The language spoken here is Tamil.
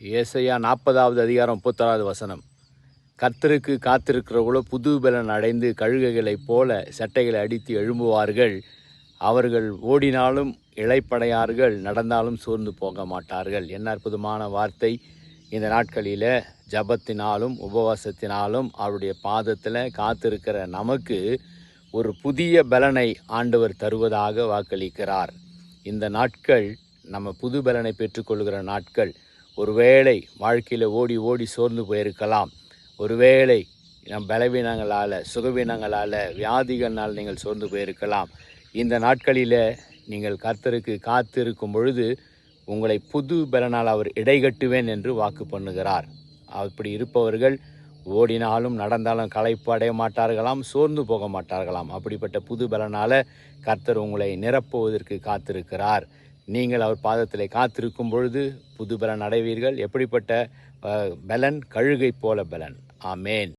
ஏசையா நாற்பதாவது அதிகாரம் முப்பத்தாறாவது வசனம். கர்த்தருக்கு காத்திருக்கிறவர்களோ புது பலன் அடைந்து கழுகைகளைப் போல சட்டைகளை அடித்து எழும்புவார்கள். அவர்கள் ஓடினாலும் இளைப்படையார்கள் நடந்தாலும் சோர்ந்து போக மாட்டார்கள். என்ன அற்புதமான வார்த்தை. இந்த நாட்களில் ஜபத்தினாலும் உபவாசத்தினாலும் அவருடைய பாதத்தில் காத்திருக்கிற நமக்கு ஒரு புதிய பலனை ஆண்டவர் தருவதாக வாக்களிக்கிறார். இந்த நாட்கள் நம்ம புது பலனை பெற்றுக்கொள்கிற நாட்கள் ஒருவேளை வாழ்க்கையில் ஓடி ஓடி சோர்ந்து போயிருக்கலாம். ஒருவேளை நம் பலவீனங்களால் சுகவீனங்களால் வியாதிகளால் நீங்கள் சோர்ந்து போயிருக்கலாம். இந்த நாட்களில் நீங்கள் கர்த்தருக்கு காத்திருக்கும் பொழுது உங்களை புது பலனால் அவர் இடைகட்டுவேன் என்று வாக்கு பண்ணுகிறார். அப்படி இருப்பவர்கள் ஓடினாலும் நடந்தாலும் களைப்பு அடைய மாட்டார்களாம் சோர்ந்து போக மாட்டார்களாம். அப்படிப்பட்ட புது பலனால கர்த்தர் உங்களை நிரப்புவதற்கு காத்திருக்கிறார். நீங்கள் அவர் பாதத்தில் காத்திருக்கும் பொழுது புது பலன் அடைவீர்கள். எப்படிப்பட்ட பலன்? கழுகை போல பலன். ஆமேன்.